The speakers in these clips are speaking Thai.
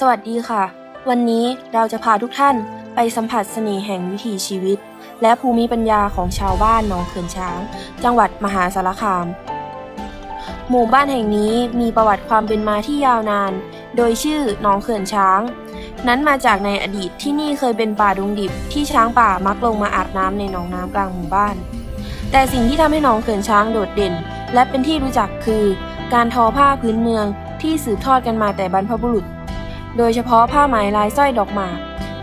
สวัสดีค่ะ วันนี้เราจะพาทุกท่านไปสัมผัสเสน่ห์แห่งวิถีชีวิต และภูมิปัญญาของชาวบ้านหนองเขื่อนช้าง จังหวัดมหาสารคาม หมู่บ้านแห่งนี้มีประวัติความเป็นมาที่ยาวนาน โดยชื่อหนองเขื่อนช้าง นั้นมาจากในอดีตที่นี่เคยเป็นป่าดงดิบที่ช้างป่ามักลงมาอาบน้ำในหนองน้ำกลางหมู่บ้าน แต่สิ่งที่ทำให้หนองเขื่อนช้างโดดเด่น และเป็นที่รู้จักคือ การทอผ้าพื้นเมืองที่สืบทอดกันมาแต่บรรพบุรุษ โดยเฉพาะผ้าไหมลายสร้อยดอกหมาก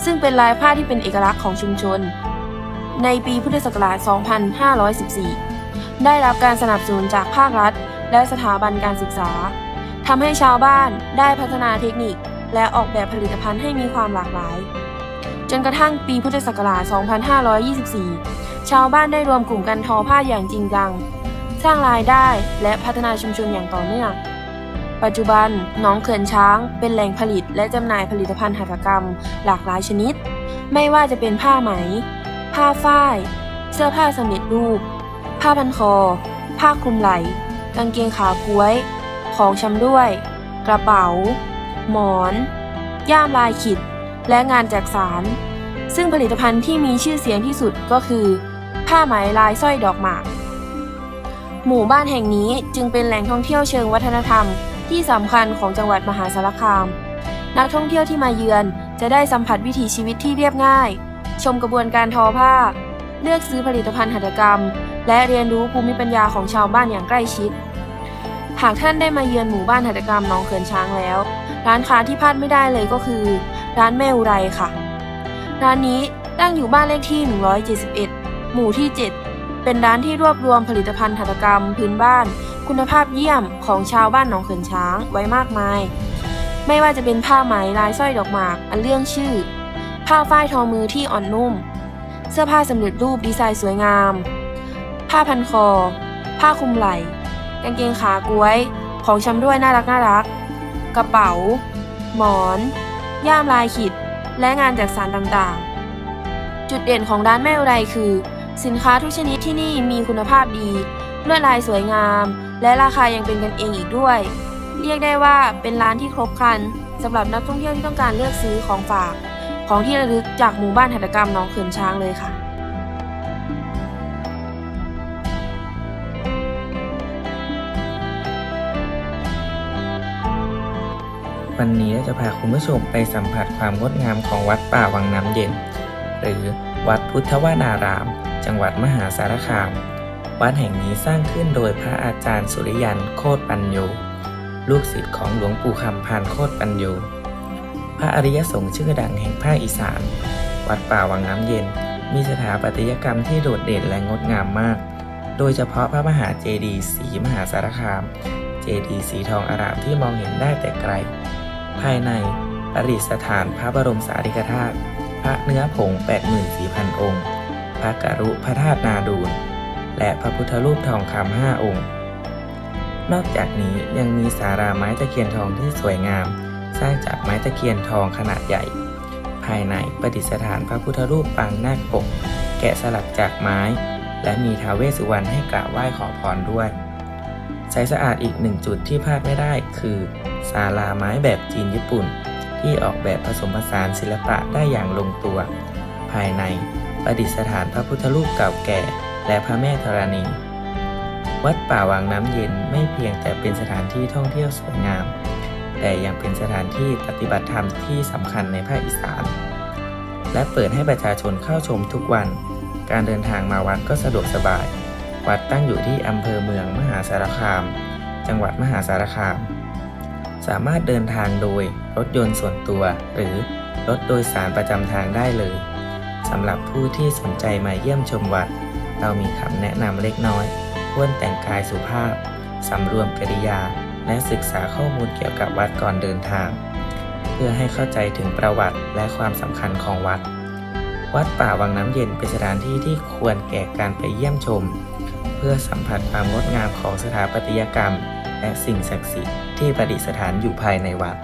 ซึ่งเป็นลายผ้าที่เป็นเอกลักษณ์ของชุมชน ในปีพุทธศักราช 2514 ได้รับการสนับสนุนจากภาครัฐ และสถาบันการศึกษาทำให้ชาวบ้านได้พัฒนาเทคนิค และออกแบบผลิตภัณฑ์ให้มีความหลากหลาย จนกระทั่งปีพุทธศักราช 2524 ชาวบ้านได้รวมกลุ่มกันทอผ้าอย่างจริงจัง สร้างรายได้และพัฒนาชุมชนอย่างต่อเนื่อง ปัจจุบันหนองเขื่อนช้างเป็นแหล่งผลิตและจำหน่ายผลิตภัณฑ์หัตถกรรม หลากหลายชนิด ไม่ว่าจะเป็นผ้าไหม ผ้าฝ้าย เสื้อผ้าสำเร็จรูป ผ้าพันคอ ผ้าคลุมไหล่กางเกงขาก้วย ของชำด้วย กระเป๋า หมอน ย่ามลายขิด และงานจักสาร ซึ่งผลิตภัณฑ์ที่มีชื่อเสียงที่สุดก็คือ ผ้าไหมลายสร้อยดอกหมาก หมู่บ้านแห่งนี้จึงเป็นแหล่งท่องเที่ยวเชิงวัฒนธรรม ที่สำคัญของจังหวัดมหาสารคาม นักท่องเที่ยวที่มาเยือนจะได้สัมผัสวิถีชีวิตที่เรียบง่าย ชมกระบวนการทอผ้า เลือกซื้อผลิตภัณฑ์หัตถกรรม และเรียนรู้ภูมิปัญญาของชาวบ้านอย่างใกล้ชิด หากท่านได้มาเยือนหมู่บ้านหัตถกรรมหนองเขื่อนช้างแล้ว ร้านค้าที่พลาดไม่ได้เลยก็คือ ร้านแม่อุไรค่ะ ร้านนี้ตั้งอยู่บ้านเลขที่ 171 หมู่ที่ 7 เป็นร้านที่รวบรวมผลิตภัณฑ์หัตถกรรมพื้นบ้าน คุณภาพเยี่ยมของชาวบ้านหนองเขื่อนช้างไว้มากมาย ไม่ว่าจะเป็นผ้าไหมลายสร้อยดอกหมาก อันเรื่องชื่อ ผ้าฝ้ายทอมือที่อ่อนนุ่ม เสื้อผ้าสำเร็จรูปดีไซน์สวยงาม ผ้าพันคอ ผ้าคลุมไหล่กางเกงขาก้วย ของชำด้วยน่ารักน่ารัก กระเป๋า หมอน ย่ามลายขิด และงานจักสานต่างๆ จุดเด่นของร้านแม่อุไรคือ สินค้าทุกชนิดที่นี่มีคุณภาพดีลวดลายสวยงาม และราคายังเป็นกันเองอีกด้วย เรียกได้ว่าเป็นร้านที่ครบครันสำหรับนักท่องเที่ยวที่ต้องการเลือกซื้อของฝาก ของที่ระลึกจากหมู่บ้านหัตถกรรมน้องเขื่อนช้างเลยค่ะวันนี้จะพาคุณผู้ชมไปสัมผัสความงดงามของวัดป่าวังน้ำเย็น หรือวัดพุทธวนาราม จังหวัดมหาสารคาม วัดแห่งนี้สร้างขึ้นโดยพระอาจารย์สุริยันโคตรปัญโย ลูกศิษย์ของหลวงปู่คำพานโคตรปัญโย พระอริยสงฆ์ชื่อดังแห่งภาคอีสาน วัดป่าวังน้ำเย็น มีสถาปัตยกรรมที่โดดเด่นและงดงามมาก โดยเฉพาะพระมหาเจดีย์สีมหาสารคาม เจดีย์สีทองอารามที่มองเห็นได้แต่ไกล ภายในประดิษฐานพระบรมสารีริกธาตุ พระเนื้อผง 84,000 องค์ พระกรุพระธาตุนาดูล และพระพุทธรูปทองคำห้าองค์ นอกจากนี้ยังมีสาราไม้ตะเคียนทองที่สวยงาม สร้างจากไม้ตะเคียนทองขนาดใหญ่ ภายในประดิษฐานพระพุทธรูปปางนาคปก แกะสลักจากไม้ และมีท้าวเวสสุวรรณให้กราบไหว้ขอพรด้วยใสสะอาดอีกหนึ่งจุดที่พลาดไม่ได้คือศาลาไม้แบบจีนญี่ปุ่น ที่ออกแบบผสมผสานศิลปะได้อย่างลงตัว ภายในประดิษฐานพระพุทธรูปเก่าแก่ และพระแม่ธรณี วัดป่าวังน้ำเย็นไม่เพียงแต่เป็นสถานที่ท่องเที่ยวสวยงาม แต่ยังเป็นสถานที่ปฏิบัติธรรมที่สำคัญในภาคอีสาน และเปิดให้ประชาชนเข้าชมทุกวัน การเดินทางมาวัดก็สะดวกสบาย วัดตั้งอยู่ที่อำเภอเมืองมหาสารคาม จังหวัดมหาสารคาม สามารถเดินทางโดยรถยนต์ส่วนตัว หรือรถโดยสารประจำทางได้เลยสำหรับผู้ที่สนใจมาเยี่ยมชมวัด เรามีคำแนะนำเล็กน้อยควรแต่งกายสุภาพ สำรวมกริยา และศึกษาข้อมูลเกี่ยวกับวัดก่อนเดินทาง เพื่อให้เข้าใจถึงประวัติและความสำคัญของวัด วัดป่าวังน้ำเย็นเป็นสถานที่ที่ควรแก่การไปเยี่ยมชม เพื่อสัมผัสความงดงามของสถาปัตยกรรม และสิ่งศักดิ์สิทธิ์ที่ประดิษฐานอยู่ภายในวัด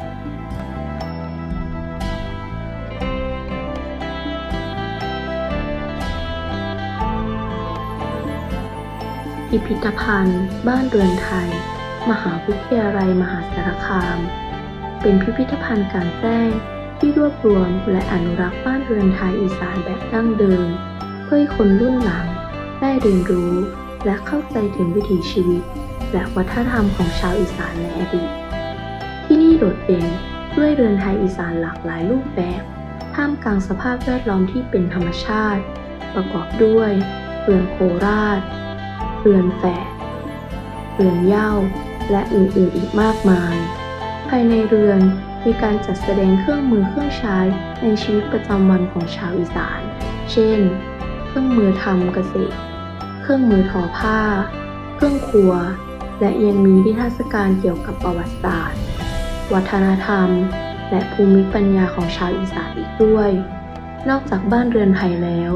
พิพิธภัณฑ์ บ้านเรือนไทย มหาวิทยาลัยมหาสารคาม เป็นพิพิธภัณฑ์กางแจ้งที่รวบรวมและอนุรักษ์บ้านเรือนไทยอีสานแบบดั้งเดิม เพื่อให้คนรุ่นหลังได้เรียนรู้ และเข้าใจถึงวิถีชีวิต และวัฒนธรรมของชาวอีสานในอดีต ที่นี่โดดเด่นด้วยเรือนไทยอีสานหลากหลายรูปแบบ ท่ามกลางสภาพแวดล้อมที่เป็นธรรมชาติ ประกอบด้วย เรือนโคราช เรือนแฝดเรือนเหย้าและอื่นๆอีกมากมาย ภายในเรือนมีการจัดแสดงเครื่องมือเครื่องใช้ในชีวิตประจำวันของชาวอีสาน เช่น เครื่องมือทำเกษตร เครื่องมือทอผ้า เครื่องครัว และยังมีนิทรรศการเกี่ยวกับประวัติศาสตร์ วัฒนธรรม และภูมิปัญญาของชาวอีสานอีกด้วย นอกจากบ้านเรือนไทยแล้ว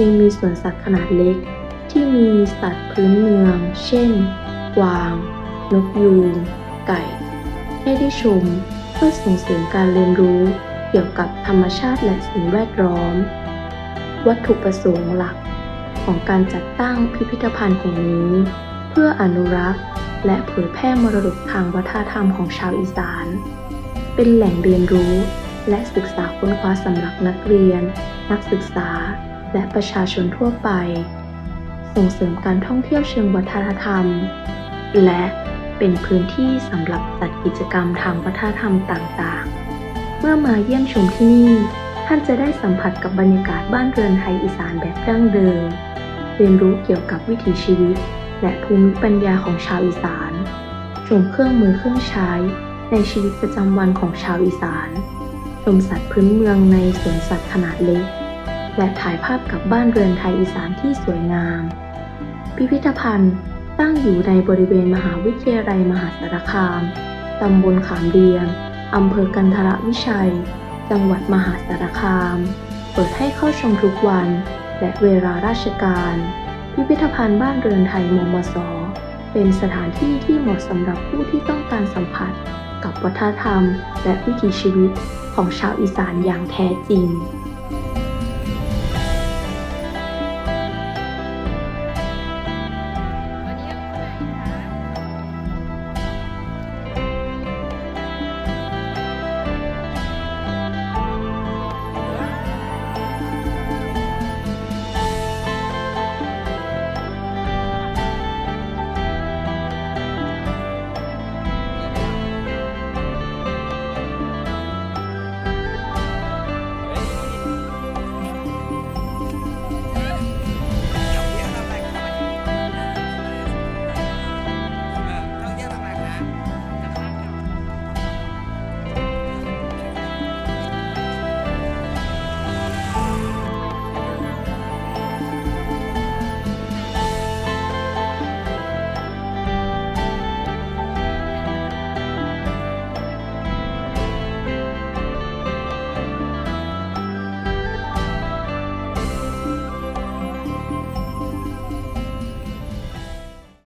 ยังมีสวนสัตว์ขนาดเล็ก ที่มีสัตว์พื้นเมือง เช่น กวาง นกยูง ไก่ ให้ได้ชมเพื่อส่งเสริมการเรียนรู้เกี่ยวกับธรรมชาติและสิ่งแวดล้อม วัตถุประสงค์หลักของการจัดตั้งพิพิธภัณฑ์แห่งนี้ เพื่ออนุรักษ์ และเผยแพร่มรดกทางวัฒนธรรมของชาวอีสาน เป็นแหล่งเรียนรู้ และศึกษาค้นคว้าสำหรับนักเรียน นักศึกษา และประชาชนทั่วไป ส่งเสริมการท่องเที่ยวเชิงวัฒนธรรม และเป็นพื้นที่สำหรับจัดกิจกรรมทางวัฒนธรรมต่างๆ เมื่อมาเยี่ยมชมที่นี่ ท่านจะได้สัมผัสกับบรรยากาศบ้านเรือนไทยอีสานแบบดั้งเดิม เรียนรู้เกี่ยวกับวิถีชีวิต และภูมิปัญญาของชาวอีสาน ชมเครื่องมือเครื่องใช้ ในชีวิตประจำวันของชาวอีสาน ชมสัตว์พื้นเมืองในสวนสัตว์ขนาดเล็ก และถ่ายภาพกับบ้านเรือนไทยอีสานที่สวยงาม พิพิธภัณฑ์ตั้งอยู่ในบริเวณมหาวิทยาลัยมหาสารคาม ตำบลขามเรียงอำเภอกันทรวิชัย จังหวัดมหาสารคาม เปิดให้เข้าชมทุกวัน และเวลาราชการ พิพิธภัณฑ์บ้านเรือนไทยมมส เป็นสถานที่ที่เหมาะสำหรับผู้ที่ต้องการสัมผัส กับวัฒนธรรม และวิถีชีวิตของชาวอีสานอย่างแท้จริง